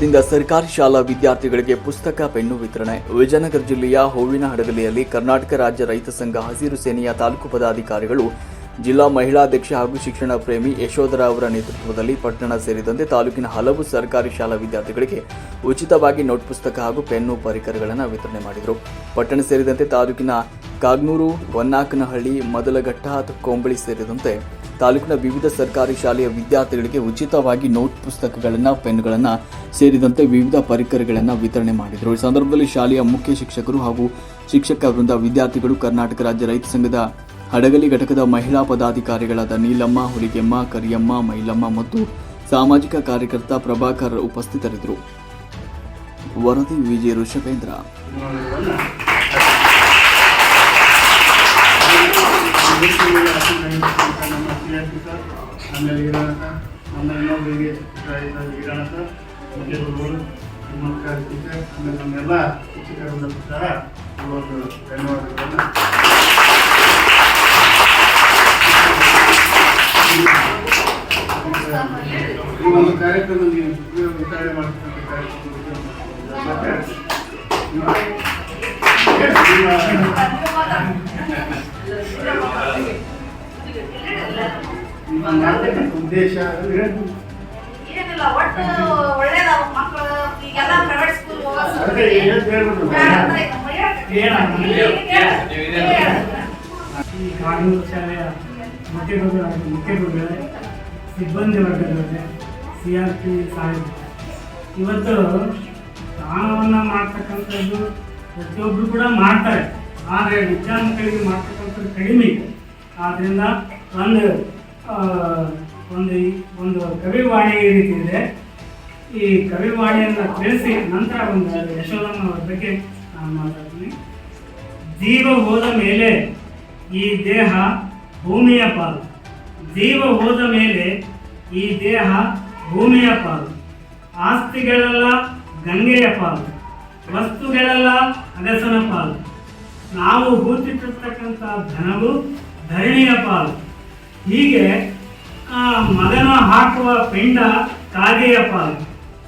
ದಿಂದ ಸರ್ಕಾರಿ ಶಾಲಾ ವಿದ್ಯಾರ್ಥಿಗಳಿಗೆ ಪುಸ್ತಕ, ಪೆನ್ನು ವಿತರಣೆ. ವಿಜಯನಗರ ಜಿಲ್ಲೆಯ ಹೂವಿನ ಹಡಗಲಿಯಲ್ಲಿ ಕರ್ನಾಟಕ ರಾಜ್ಯ ರೈತ ಸಂಘ ಹಸಿರು ಸೇನೆಯ ತಾಲೂಕು ಪದಾಧಿಕಾರಿಗಳು, ಜಿಲ್ಲಾ ಮಹಿಳಾಧ್ಯಕ್ಷ ಹಾಗೂ ಶಿಕ್ಷಣ ಪ್ರೇಮಿ ಯಶೋಧರ ಅವರ ನೇತೃತ್ವದಲ್ಲಿ ಪಟ್ಟಣ ಸೇರಿದಂತೆ ತಾಲೂಕಿನ ಹಲವು ಸರ್ಕಾರಿ ಶಾಲಾ ವಿದ್ಯಾರ್ಥಿಗಳಿಗೆ ಉಚಿತವಾಗಿ ನೋಟ್ ಪುಸ್ತಕ ಹಾಗೂ ಪೆನ್ನು ಪರಿಕರಗಳನ್ನು ವಿತರಣೆ ಮಾಡಿದರು. ಪಟ್ಟಣ ಸೇರಿದಂತೆ ತಾಲೂಕಿನ ಕಾಗ್ನೂರು, ಹೊನ್ನಾಕನಹಳ್ಳಿ, ಮೊದಲಘಟ್ಟ ಕೊಂಬಳಿ ಸೇರಿದಂತೆ ತಾಲೂಕಿನ ವಿವಿಧ ಸರ್ಕಾರಿ ಶಾಲೆಯ ವಿದ್ಯಾರ್ಥಿಗಳಿಗೆ ಉಚಿತವಾಗಿ ನೋಟ್ ಪುಸ್ತಕಗಳನ್ನು, ಪೆನ್ಗಳನ್ನು ಸೇರಿದಂತೆ ವಿವಿಧ ಪರಿಕರಗಳನ್ನು ವಿತರಣೆ ಮಾಡಿದರು. ಈ ಸಂದರ್ಭದಲ್ಲಿ ಶಾಲೆಯ ಮುಖ್ಯ ಶಿಕ್ಷಕರು ಹಾಗೂ ಶಿಕ್ಷಕ ವೃಂದ ವಿದ್ಯಾರ್ಥಿಗಳು, ಕರ್ನಾಟಕ ರಾಜ್ಯ ರೈತ ಸಂಘದ ಹಡಗಲಿ ಘಟಕದ ಮಹಿಳಾ ಪದಾಧಿಕಾರಿಗಳಾದ ನೀಲಮ್ಮ, ಹುಲಿಗೆಮ್ಮ, ಕರಿಯಮ್ಮ, ಮೈಲಮ್ಮ ಮತ್ತು ಸಾಮಾಜಿಕ ಕಾರ್ಯಕರ್ತ ಪ್ರಭಾಕರ್ ಉಪಸ್ಥಿತರಿದ್ದರು. ವರದಿ ವಿಜಯ ಋಷಭೇಂದ್ರ. ನಮ್ಮ ಸಿಆರ್ಪಿ ಸರ್ ಆಮೇಲೆ ಇರೋಣ ನಮ್ಮ ಇನ್ನೊಬ್ಬರಿಗೆ ನಮ್ಮ ಈ ಒಂದು ಕಾರ್ಯಕ್ರಮ ನೀವು ವಿತರಣೆ ಮಾಡ್ತಕ್ಕಂಥ ಕಾರ್ಯಕ್ರಮ ಉದ್ದೇಶ ಏನು? ಏನಿಲ್ಲ ಒಟ್ಟು ಒಳ್ಳೇದಾವ ಮಕ್ಕಳು ಈಗೆಲ್ಲ ಪ್ರೈವೇಟ್ ಸ್ಕೂಲ್ ಈ ಕಾನೂನು ಶಾಲೆಯ ಮುಖ್ಯ ಗುರುಗಳಾದ ಮುಖ್ಯ ಗುರುಗಳೇ ಸಿಬ್ಬಂದಿ ವರ್ಗದವರೇ ಸಿ ಆರ್ ಪಿ ಸಾಹೇಬ್. ಇವತ್ತು ದಾನವನ್ನು ಮಾಡ್ತಕ್ಕಂಥದ್ದು ಪ್ರತಿಯೊಬ್ಬರು ಕೂಡ ಮಾಡ್ತಾರೆ. ಆದರೆ ವಿದ್ಯಾರ್ಥಿಗಳಿಗೆ ಮಾಡ್ತಕ್ಕಂಥದ್ದು ಕಡಿಮೆ. ಆದ್ದರಿಂದ ಒಂದು ಒಂದು ಒಂದು ಕವಿವಾಣಿ ರೀತಿ ಇದೆ. ಈ ಕವಿವಾಣಿಯನ್ನು ತಿಳಿಸಿ ನಂತರ ಒಂದು ಯಶೋಧಮ್ಮ ಅವ್ರ ಬಗ್ಗೆ ನಾನು ಮಾತಾಡ್ತೀನಿ. ಜೀವ ಹೋದ ಮೇಲೆ ಈ ದೇಹ ಭೂಮಿಯ ಪಾಲು. ಜೀವ ಹೋದ ಮೇಲೆ ಈ ದೇಹ ಭೂಮಿಯ ಪಾಲು. ಆಸ್ತಿಗಳೆಲ್ಲ ಗಂಗೆಯ ಪಾಲು. ವಸ್ತುಗಳೆಲ್ಲ ಅಗಸನ ಪಾಲು. ನಾವು ಹೂತಿಟ್ಟಿರ್ತಕ್ಕಂಥ ಧನವು ಧರಣಿಯ ಪಾಲು. ಹೀಗೆ ಆ, ಮಗನ ಹಾಕುವ ಪಿಂಡ ಕಾಗೆಯ ಪಾಲು.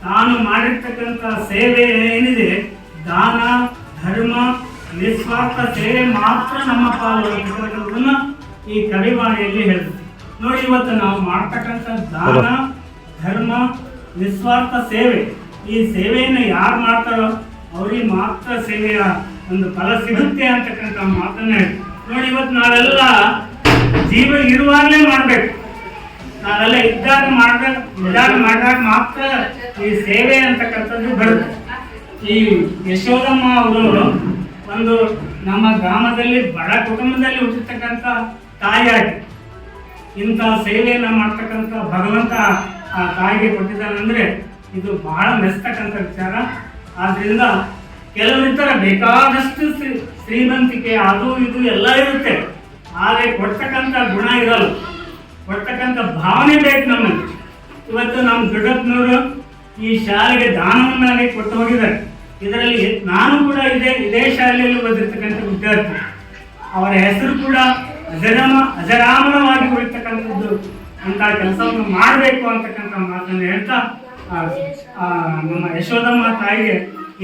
ತಾನು ಮಾಡಿರ್ತಕ್ಕಂಥ ಸೇವೆ ಏನಿದೆ? ದಾನ ಧರ್ಮ ನಿಸ್ವಾರ್ಥ ಸೇವೆ ಮಾತ್ರ ನಮ್ಮ ಪಾಲು ಅಂತಕ್ಕಂಥದ್ದನ್ನ ಈ ಕವಿವಾಣಿಯಲ್ಲಿ ಹೇಳ್ತೀವಿ ನೋಡಿ ಇವತ್ತು ನಾವು ಮಾಡ್ತಕ್ಕಂಥ ದಾನ ಧರ್ಮ ನಿಸ್ವಾರ್ಥ ಸೇವೆ. ಈ ಸೇವೆಯನ್ನು ಯಾರು ಮಾಡ್ತಾರೋ ಅವ್ರಿಗೆ ಮಾತ್ರ ಸೇವೆಯ ಒಂದು ಫಲ ಸಿಗುತ್ತೆ ಅಂತಕ್ಕಂಥ ಮಾತನ್ನ ಹೇಳ್ತೀವಿ. ನೋಡಿ ಇವತ್ತು ನಾವೆಲ್ಲ ಜೀವ ಇರುವಾಗಲೇ ಮಾಡಬೇಕು. ನಾವೆಲ್ಲ ಇದ್ದಾಗ ಮಾಡ್ಬೇಕು ಇದ್ದಾಗ ಮಾಡಿದಾಗ ಮಾತ್ರ ಈ ಸೇವೆ ಅಂತಕ್ಕಂಥದ್ದು ಬರುತ್ತೆ. ಈ ಯಶೋದಮ್ಮ ಅವರು ಒಂದು ನಮ್ಮ ಗ್ರಾಮದಲ್ಲಿ, ಬಡ ಕುಟುಂಬದಲ್ಲಿ ಹುಟ್ಟಿರ್ತಕ್ಕಂಥ ತಾಯಿಯಾಗಿ ಇಂಥ ಸೇವೆಯನ್ನು ಮಾಡ್ತಕ್ಕಂಥ ಭಗವಂತ ಆ ತಾಯಿಗೆ ಕೊಟ್ಟಿದ್ದಾನಂದ್ರೆ ಇದು ಬಹಳ ಮೆಸ್ತಕ್ಕಂಥ ವಿಚಾರ. ಆದ್ರಿಂದ ಕೆಲವರಿತರ ಬೇಕಾದಷ್ಟು ಶ್ರೀ- ಶ್ರೀಮಂತಿಕೆ, ಅದು ಇದು ಎಲ್ಲ ಇರುತ್ತೆ. ಆದರೆ ಕೊಡ್ತಕ್ಕಂಥ ಗುಣ ಇರಲ್ಲ. ಕೊಡ್ತಕ್ಕಂಥ ಭಾವನೆ ಬೇಕು ನಮ್ಮಲ್ಲಿ ಇವತ್ತು ನಮ್ಮ ದೊಡ್ಡಪ್ಪನವರು ಈ ಶಾಲೆಗೆ ದಾನವನ್ನಾಗಿ ಕೊಟ್ಟು ಹೋಗಿದ್ದಾರೆ. ಇದರಲ್ಲಿ ನಾನು ಕೂಡ ಇದೇ ಇದೇ ಶಾಲೆಯಲ್ಲಿ ಓದಿರ್ತಕ್ಕಂಥ ವಿದ್ಯಾರ್ಥಿ. ಅವರ ಹೆಸರು ಕೂಡ ಅಜರಾಮ ಅಜರಾಮನವಾಗಿ ಉಳಿತಕ್ಕಂಥದ್ದು ಅಂತ ಕೆಲಸವನ್ನು ಮಾಡಬೇಕು ಅಂತಕ್ಕಂಥ ಮಾತನ್ನು ಹೇಳ್ತಾ ನಮ್ಮ ಯಶೋಧಮ್ಮ ತಾಯಿಗೆ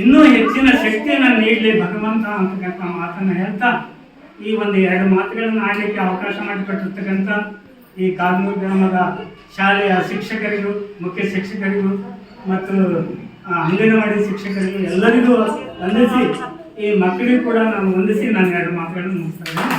ಇನ್ನೂ ಹೆಚ್ಚಿನ ಶಕ್ತಿಯನ್ನು ನೀಡಲಿ ಭಗವಂತ ಅಂತಕ್ಕಂಥ ಮಾತನ್ನು ಹೇಳ್ತಾ ಈ ಒಂದು ಎರಡು ಮಾತುಗಳನ್ನು ಆಡಲಿಕ್ಕೆ ಅವಕಾಶ ಮಾಡಿಕೊಟ್ಟಿರ್ತಕ್ಕಂಥ ಈ ಕಾಗ್ನೂರು ಗ್ರಾಮದ ಶಾಲೆಯ ಶಿಕ್ಷಕರಿಗೂ, ಮುಖ್ಯ ಶಿಕ್ಷಕರಿಗೂ ಮತ್ತು ಅಂಗನವಾಡಿ ಶಿಕ್ಷಕರಿಗೂ ಎಲ್ಲರಿಗೂ ವಂದಿಸಿ, ಈ ಮಕ್ಕಳಿಗೂ ಕೂಡ ನಾನು ವಂದಿಸಿ ನಾನು ಎರಡು ಮಾತುಗಳನ್ನು ಮುಗಿಸ್ತೇನೆ